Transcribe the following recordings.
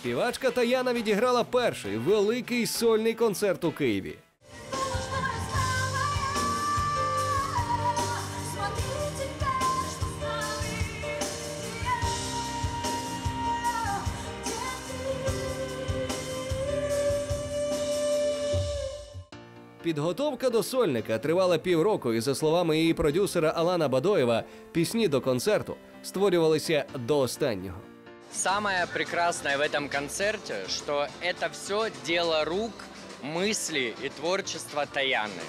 Співачка Таяна відіграла перший великий сольний концерт у Києві. Підготовка до сольника тривала півроку, і за словами її продюсера Алана Бадоєва, пісні до концерту створювалися до останнього. Самое прекрасное в этом концерте, что это все дело рук, мысли и творчества Таяны.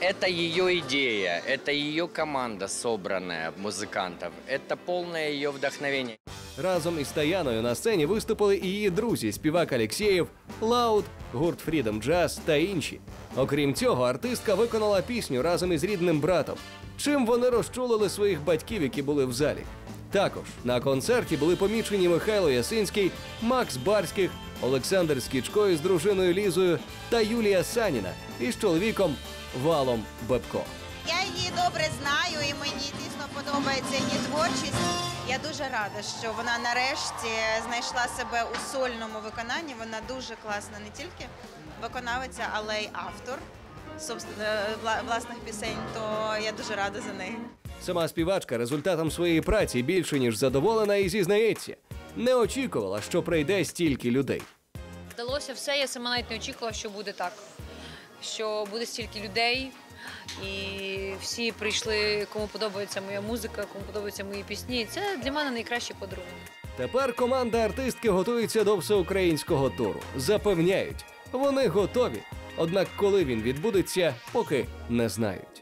Это ее идея, это ее команда, собранная музыкантов. Это полное ее вдохновение. Разом із Таяною на сцені виступили і її друзі, співак Алєксєєв, Лауд, гурт Freedom Jazz та інші. Окрім цього, артистка виконала пісню разом із рідним братом. Чим вони розчулили своїх батьків, які були в залі. Також на концерті були помічені Михайло Ясинський, Макс Барських, Олександр Скічко із дружиною Лізою та Юлія Саніна із чоловіком Валом Бебко. Я її добре знаю, і мені дійсно подобається її творчість. Я дуже рада, що вона нарешті знайшла себе у сольному виконанні. Вона дуже класна не тільки виконавиця, але й автор собственно, власних пісень. То я дуже рада за неї. Сама співачка результатом своєї праці більше ніж задоволена і зізнається. Не очікувала, що прийде стільки людей. Вдалося все, я сама навіть не очікувала, що буде так. Що буде стільки людей, і всі прийшли, кому подобається моя музика, кому подобаються мої пісні. Це для мене найкращий подарунок. Тепер команда артистки готується до всеукраїнського туру. Запевняють, вони готові. Однак, коли він відбудеться, поки не знають.